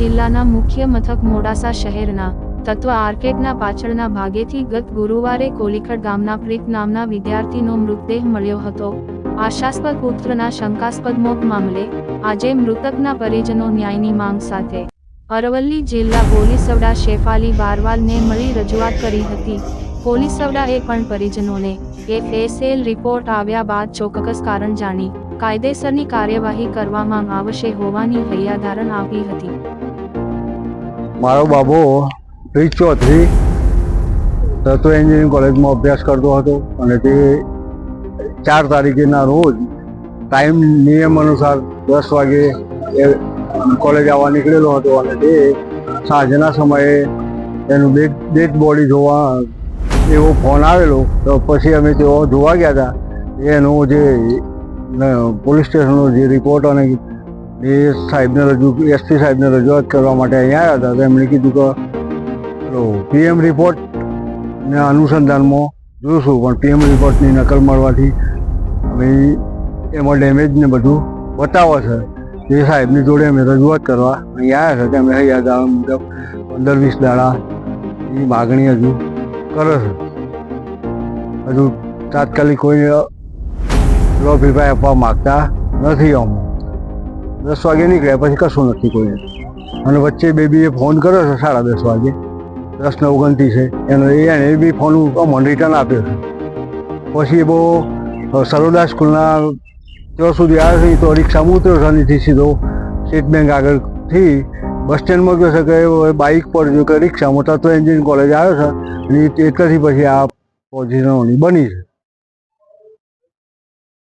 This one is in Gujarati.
જિલ્લાના મુખ્ય મથક મોડાસા શહેરના તત્વ આર્કેટના પાછળના ભાગેથી ગત ગુરુવારે કોલીખડ ગામના પ્રીત નામના વિદ્યાર્થીનો મૃતદેહ મળ્યો હતો. આશાસ્પદ પુત્રના શંકાસ્પદ મોત મામલે આજે મૃતકના પરિજનો ન્યાયની માંગ સાથે અરવલ્લી જિલ્લા પોલીસ વડા શેફાલી બારવાલને મળી રજૂઆત કરી હતી. પોલીસ વડાએ પણ પરિજનોને એફએસએલ રિપોર્ટ આવ્યા બાદ ચોક્કસ કારણ જાણી કાયદેસરની કાર્યવાહી કરવામાં આવશે હોવાની હૈયાધારણ આપી હતી. મારો બાબો રીત ચૌધરી તત્વ એન્જિનિયરિંગ કોલેજમાં અભ્યાસ કરતો હતો અને તે ચાર તારીખેના રોજ ટાઈમ નિયમ અનુસાર દસ વાગે એ કોલેજ આવવા નીકળેલો હતો અને તે સાંજના સમયે એનું ડેડ ડેડ બોડી જોવા એવો ફોન આવેલો તો પછી અમે તેઓ જોવા ગયા હતા. એનો જે પોલીસ સ્ટેશનનો જે રિપોર્ટ અને એ સાહેબને રજૂ એસપી સાહેબને રજૂઆત કરવા માટે અહીંયા આવ્યા હતા. તો એમણે કીધું કે પીએમ રિપોર્ટને અનુસંધાનમાં જોઈશું પણ પીએમ રિપોર્ટની નકલ મળવાથી અમે એમાં ડેમેજ ને બધું બતાવે છે. એ સાહેબની જોડે અમે રજૂઆત કરવા અહીંયા આવ્યા છે કે અમે અહીંયા ગામ મુજબ પંદર વીસ દાડા એ માગણી હજુ કરે છે. હજુ તાત્કાલિક કોઈ લો અભિપ્રાય આપવા માગતા નથી અમ દસ વાગે નીકળ્યા પછી કશું નથી કોઈને અને વચ્ચે બેબીએ ફોન કર્યો છે સાડા દસ વાગે. દસ ને ઓગણત્રીસ છે. એનો એને બી ફોન અમને રિટર્ન આપ્યો છે. પછી એ બહુ સરોદા સ્કૂલના ત્યાં સુધી આવ્યો તો રિક્ષામાં ઉતર્યો છે અહીંથી સીધો. સ્ટેટ બેંક આગળથી બસ સ્ટેન્ડમાં ગયો છે કે બાઇક પર જો કે રિક્ષામાં, તત્વ એન્જિન કોલેજ આવ્યો છે. અને એટલાથી પછી આ પોઝિશનોની બની છે.